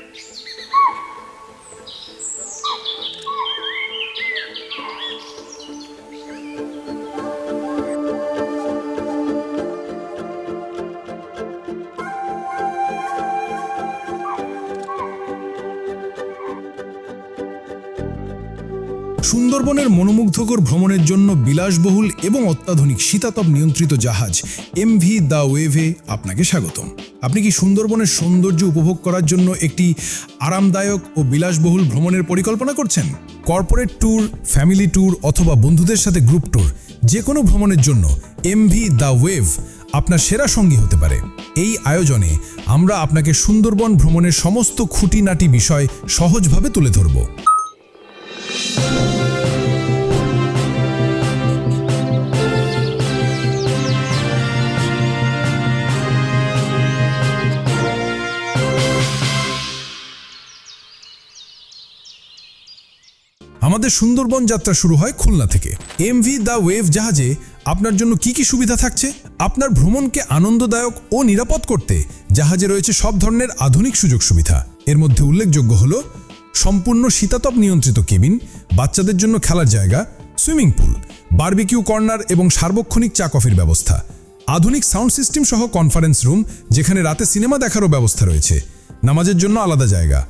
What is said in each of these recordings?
Thank you. সুন্দরবনের মনোমুগ্ধকর ভ্রমণের জন্য বিলাসবহুল এবং অত্যাধুনিক শীতাতপ নিয়ন্ত্রিত জাহাজ এমভি দ্য ওয়েভে আপনাকে স্বাগতম। আপনি কি সুন্দরবনের সৌন্দর্য উপভোগ করার জন্য একটি আরামদায়ক ও বিলাসবহুল ভ্রমণের পরিকল্পনা করছেন? কর্পোরেট ট্যুর, ফ্যামিলি ট্যুর অথবা বন্ধুদের সাথে গ্রুপ ট্যুর যে কোনো ভ্রমণের জন্য এমভি দ্য ওয়েভ আপনার সেরা সঙ্গী হতে পারে। এই আয়োজনে আমরা আপনাকে সুন্দরবন ভ্রমণের সমস্ত খুঁটিনাটি বিষয় সহজভাবে তুলে ধরব। আমাদের সুন্দরবন যাত্রা শুরু হয় খুলনা থেকে। এমভি দ্য ওয়েভ জাহাজে আপনার জন্য কি কি সুবিধা থাকছে? আপনার ভ্রমণকে আনন্দদায়ক ও নিরাপদ করতে জাহাজে রয়েছে সব ধরনের আধুনিক সুযোগ সুবিধা। এর মধ্যে উল্লেখযোগ্য হল সম্পূর্ণ শীতাতপ নিয়ন্ত্রিত কেবিন, বাচ্চাদের জন্য খেলার জায়গা, সুইমিং পুল, বারবিকিউ কর্নার এবং সার্বক্ষণিক চা কফির ব্যবস্থা। আধুনিক সাউন্ড সিস্টেম সহ কনফারেন্স রুম, যেখানে রাতে সিনেমা দেখারও ব্যবস্থা রয়েছে। নামাজের জন্য আলাদা জায়গা।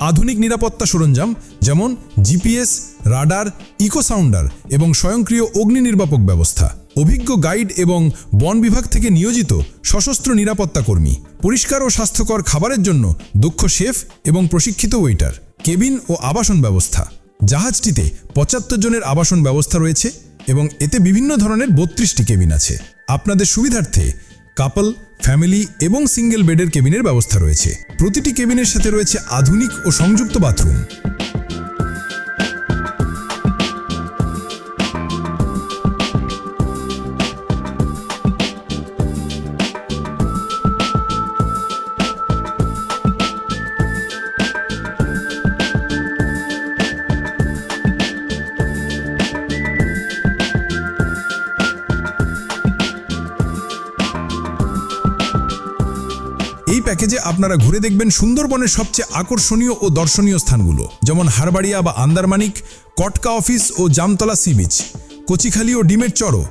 আধুনিক নিরাপত্তা সরঞ্জাম যেমন জিপিএস, রাডার ইকো সাউন্ডার এবং স্বয়ংক্রিয় অগ্নি নির্বাপক ব্যবস্থা। অভিজ্ঞ গাইড এবং বন বিভাগ থেকে নিয়োজিত সশস্ত্র নিরাপত্তা কর্মী। পরিষ্কার ও স্বাস্থ্যকর খাবারের জন্য দক্ষ শেফ এবং প্রশিক্ষিত ওয়েটার। কেবিন ও আবাসন ব্যবস্থা। জাহাজটিতে পঁচাত্তর জনের আবাসন ব্যবস্থা রয়েছে এবং এতে বিভিন্ন ধরনের বত্রিশটি কেবিন আছে। আপনাদের সুবিধার্থে কাপল ফ্যামিলি এবং সিঙ্গেল বেডের কেবিনের ব্যবস্থা রয়েছে। প্রতিটি কেবিনের সাথে রয়েছে আধুনিক ও সংযুক্ত বাথরুম। প্যাকেজে আপনারা ঘুরে দেখবেন সুন্দরবনের সবচেয়ে আকর্ষণীয় ও দর্শনীয় স্থানগুলো, যেমন হারবাড়িয়া বা আন্দারমানিক, কটকা অফিস ও জামতলা সি বিচ, কচিখালি ও ডিমের চরও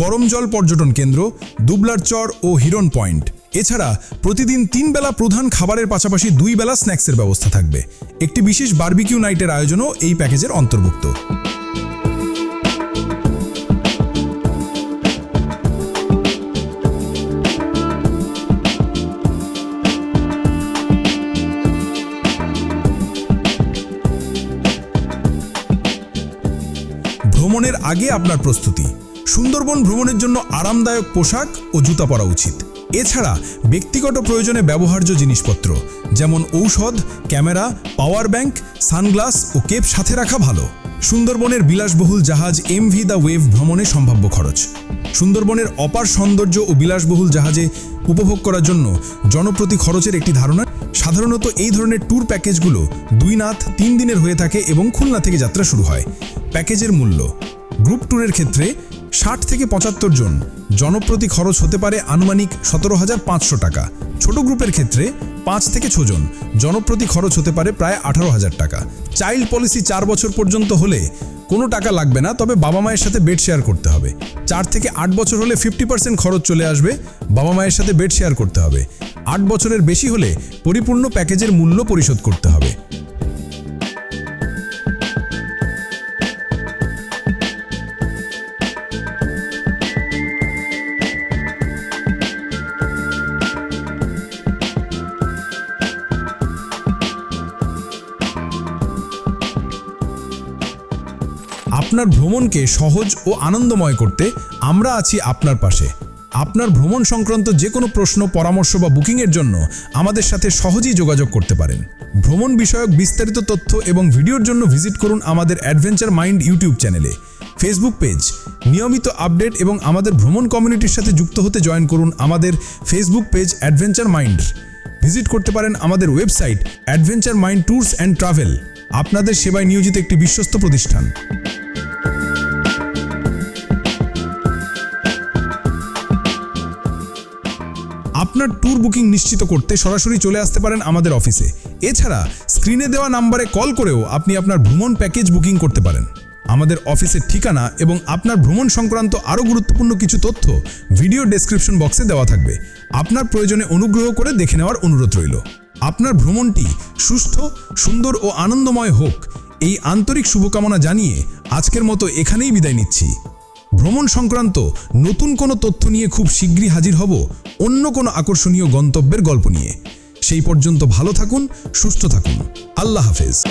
করমজল পর্যটন কেন্দ্র, দুবলার চর ও হিরন পয়েন্ট। এছাড়া প্রতিদিন তিন বেলা প্রধান খাবারের পাশাপাশি দুই বেলা স্ন্যাক্সের ব্যবস্থা থাকবে। একটি বিশেষ বারবিকিউ নাইটের আয়োজনও এই প্যাকেজের অন্তর্ভুক্ত। ভ্রমণের আগে আপনার প্রস্তুতি। সুন্দরবন ভ্রমণের জন্য আরামদায়ক পোশাক ও জুতা পরা উচিত। এছাড়া ব্যক্তিগত প্রয়োজনে ব্যবহার্য জিনিসপত্র, যেমন ঔষধ, ক্যামেরা, পাওয়ার ব্যাংক, সানগ্লাস ও কেপ সাথে রাখা ভালো। সুন্দরবনের বিলাসবহুল জাহাজ এমভি দ্য ওয়েভ ভ্রমণে সম্ভাব্য খরচ। সুন্দরবনের অপার সৌন্দর্য ও বিলাসবহুল জাহাজে উপভোগ করার জন্য জনপ্রতি খরচের একটি ধারণা সাধারণত এই ধরনের ট্যুর প্যাকেজগুলো দুই নাথ তিন দিনের হয়ে থাকে এবং খুলনা থেকে যাত্রা শুরু হয়। প্যাকেজের মূল্য। গ্রুপ ট্যুরের ক্ষেত্রে ষাট থেকে পঁচাত্তর জন। জনপ্রতি খরচ হতে পারে আনুমানিক সতেরো হাজার পাঁচশো টাকা। ছোট গ্রুপের ক্ষেত্রে পাঁচ থেকে ছজন জনপ্রতি খরচ হতে পারে প্রায় আঠারো হাজার টাকা। চাইল্ড পলিসি চার বছর পর্যন্ত হলে কোনো টাকা লাগবে না, তবে বাবা মায়ের সাথে বেড শেয়ার করতে হবে। চার থেকে আট বছর হলে ফিফটি পার্সেন্ট খরচ চলে আসবে। বাবা মায়ের সাথে বেড শেয়ার করতে হবে। আট বছরের বেশি হলে পরিপূর্ণ প্যাকেজের মূল্য পরিশোধ করতে হবে। আপনার ভ্রমণকে সহজ ও আনন্দময় করতে আমরা আছি আপনার পাশে। আপনার ভ্রমণ সংক্রান্ত যে কোনো প্রশ্ন, পরামর্শ বা বুকিংয়ের জন্য আমাদের সাথে সহজেই যোগাযোগ করতে পারেন। ভ্রমণ বিষয়ক বিস্তারিত তথ্য এবং ভিডিওর জন্য ভিজিট করুন আমাদের অ্যাডভেঞ্চার মাইন্ড ইউটিউব চ্যানেলে। ফেসবুক পেজ, নিয়মিত আপডেট এবং আমাদের ভ্রমণ কমিউনিটির সাথে যুক্ত হতে জয়েন করুন আমাদের Facebook page adventure mind. Visit করতে পারেন আমাদের website adventure mind tours and travel, আপনাদের সেবায় নিয়োজিত একটি বিশ্বস্ত প্রতিষ্ঠান। আপনার ট্যুর বুকিং নিশ্চিত করতে সরাসরি চলে আসতে পারেন আমাদের অফিসে। এছাড়া স্ক্রিনে দেওয়া নাম্বারে কল করেও আপনি আপনার ভ্রমণ প্যাকেজ বুকিং করতে পারেন। আমাদের অফিসের ঠিকানা এবং আপনার ভ্রমণ সংক্রান্ত আরও গুরুত্বপূর্ণ কিছু তথ্য ভিডিও ডেসক্রিপশন বক্সে দেওয়া থাকবে। আপনার প্রয়োজনে অনুগ্রহ করে দেখে নেওয়ার অনুরোধ রইল। আপনার ভ্রমণটি সুস্থ, সুন্দর ও আনন্দময় হোক। এই আন্তরিক শুভকামনা জানিয়ে আজকের মতো এখানেই বিদায় নিচ্ছি। ভ্রমণ সংক্রান্ত নতুন কোনো তথ্য নিয়ে খুব শীঘ্রই হাজির হব অন্য কোনো আকর্ষণীয় গন্তব্যের গল্প নিয়ে। সেই পর্যন্ত ভালো থাকুন সুস্থ থাকুন। আল্লাহ হাফেজ।